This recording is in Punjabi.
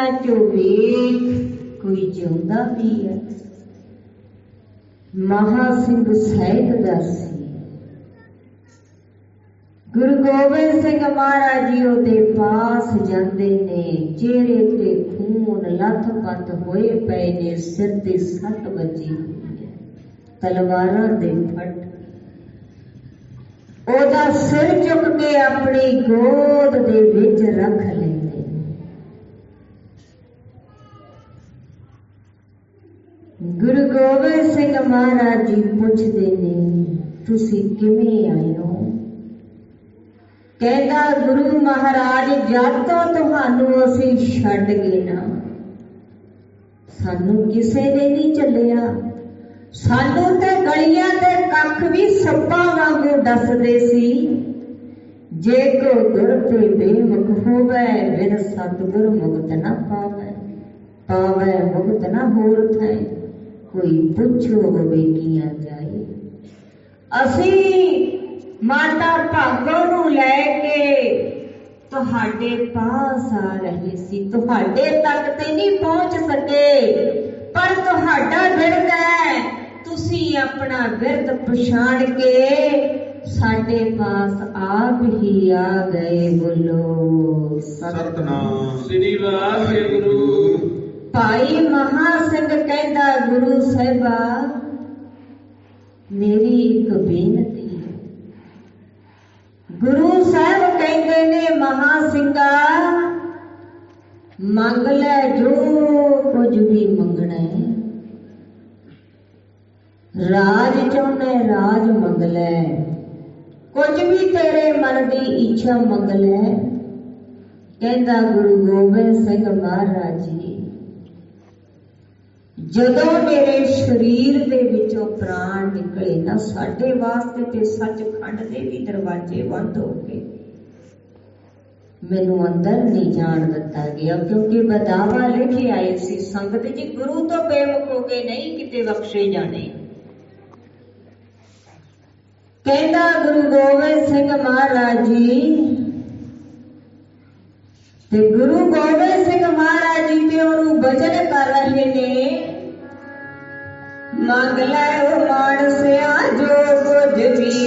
ਇਹਨਾਂ ਚੋਂ ਵੇਖ ਕੋਈ ਜਿਉਂਦਾ ਵੀ ਹੈ ਮਹਾ ਸਿੰਘ ਸਾਹਿਬ ਦਾ ਸੀ ਗੁਰੂ ਗੋਬਿੰਦ ਸਿੰਘ ਮਹਾਰਾਜ ਜੀ ਉਹਦੇ ਪਾਸ ਜਾਂਦੇ ਨੇ, ਚਿਹਰੇ ਤੇ ਖੂਨ ਲੱਥ-ਪੱਥ ਹੋਏ ਪਏ ਨੇ, ਸਿਰ ਤੇ ਸੱਟ ਵੱਜੀ ਹੋਈ ਹੈ, ਤਲਵਾਰਾਂ ਦੇ ਫੱਟ। ਉਹਦਾ ਸਿਰ ਚੁੱਕ ਕੇ ਆਪਣੀ ਗੋਦ ਦੇ ਵਿੱਚ ਰੱਖ ਲਿਆ ਨੇ ਗੁਰੂ ਗੋਬਿੰਦ ਸਿੰਘ ਮਹਾਰਾਜ ਜੀ ਪੁੱਛਦੇ ਨੇ, ਤੁਸੀਂ ਕਿਵੇਂ ਆਏ ਹੋ? ਕਹਿੰਦਾ, ਗੁਰੂ ਮਹਾਰਾਜ, ਜਦ ਤੋਂ ਤੁਹਾਨੂੰ ਅਸੀਂ ਛੱਡ ਗਏ ਨਾ, ਸਾਨੂੰ ਕਿਸੇ ਨੇ ਨਹੀਂ ਚੱਲਿਆ। ਸਾਨੂੰ ਤੇ ਗਲੀਆਂ ਤੇ ਕੱਖ ਵੀ ਸੱਪਾਂ ਵਾਂਗੂ ਦੱਸਦੇ ਸੀ, ਜੇ ਕੋ ਗੁਰ ਤੇ ਬੇਮੁਖ ਹੋਵੇ, ਬਿਨ ਸਤਿਗੁਰ ਮੁਕਤ ਨਾ ਪਾਵੇ ਪਾਵੇ ਮੁਕਤ ਨਾ ਹੋਰ ਥੈ। ਕੋਈ ਪੁੱਛੋ ਹੋਵੇ ਕੀਆ ਜਾਏ ਅਸੀਂ ਮਾਤਾ ਭਾਗੋ ਨੂੰ ਲੈ ਕੇ ਤੁਹਾਡੇ ਪਾਸ ਆ ਰਹੇ ਸੀ। ਤੁਹਾਡੇ ਤੱਕ ਤੇ ਨਹੀਂ ਪਹੁੰਚ ਸਕੇ, ਪਰ ਤੁਹਾਡਾ ਵਿਰਦ ਹੈ। ਤੁਸੀਂ ਆਪਣਾ ਵਿਰਦ ਪਛਾਣ ਕੇ ਸਾਡੇ ਪਾਸ ਆਪ ਹੀ ਆ ਗਏ ਬੋਲੋ। ਸਤਨਾਮ। ਸ੍ਰੀ ਵਾਹਿਗੁਰੂ ਭਾਈ ਮਹਾ ਸਿੰਘ ਕਹਿੰਦਾ ਗੁਰੂ ਸਾਹਿਬਾ, ਮੇਰੀ ਇੱਕ ਬੇਨਤੀ ਹੈ। ਗੁਰੂ ਸਾਹਿਬ ਕਹਿੰਦੇ ਨੇ, ਮਹਾ ਸਿੰਘਾ ਮੰਗ ਲੈ ਜੋ ਕੁਝ ਵੀ ਮੰਗਣਾ ਹੈ। ਰਾਜ ਚਾਹੁੰਦਾ ਰਾਜ ਮੰਗ ਲੈ। ਕੁਝ ਵੀ ਤੇਰੇ ਮਨ ਦੀ ਇੱਛਾ ਮੰਗ ਲੈ। ਕਹਿੰਦਾ ਗੁਰੂ ਗੋਬਿੰਦ ਸਿੰਘ ਮਹਾਰਾਜ ਜੀ ਜਦੋਂ ਮੇਰੇ ਸਰੀਰ ਦੇ ਵਿੱਚੋਂ ਪ੍ਰਾਣ ਨਿਕਲੇ ਨਾ ਸਾਡੇ ਵਾਸਤੇ ਤੇ ਸੱਚਖੰਡ ਦੇ ਵੀ ਦਰਵਾਜ਼ੇ ਬੰਦ ਹੋ ਗਏ। ਮੈਨੂੰ ਅੰਦਰ ਨਹੀਂ ਜਾਣ ਦਿੱਤਾ ਗਿਆ ਕਿਉਂਕਿ ਬਦਾਵਾ ਕੇ ਆਏ ਸੀ, ਸੰਗਤ ਜੀ ਗੁਰੂ ਤੋਂ ਬੇਮੁਖ ਹੋ ਕੇ ਨਹੀਂ ਕਿਤੇ ਬਖਸ਼ੇ ਜਾਣੇ। ਕਹਿੰਦਾ ਗੁਰੂ ਗੋਬਿੰਦ ਸਿੰਘ ਮਹਾਰਾਜ ਜੀ, ਤੇ ਗੁਰੂ ਗੋਬਿੰਦ ਸਿੰਘ ਮਹਾਰਾਜ ਜੀ ਤੇ ਉਹਨੂੰ ਬਚਨ ਕਰ ਰਹੇ ਨੇ। जो कुझी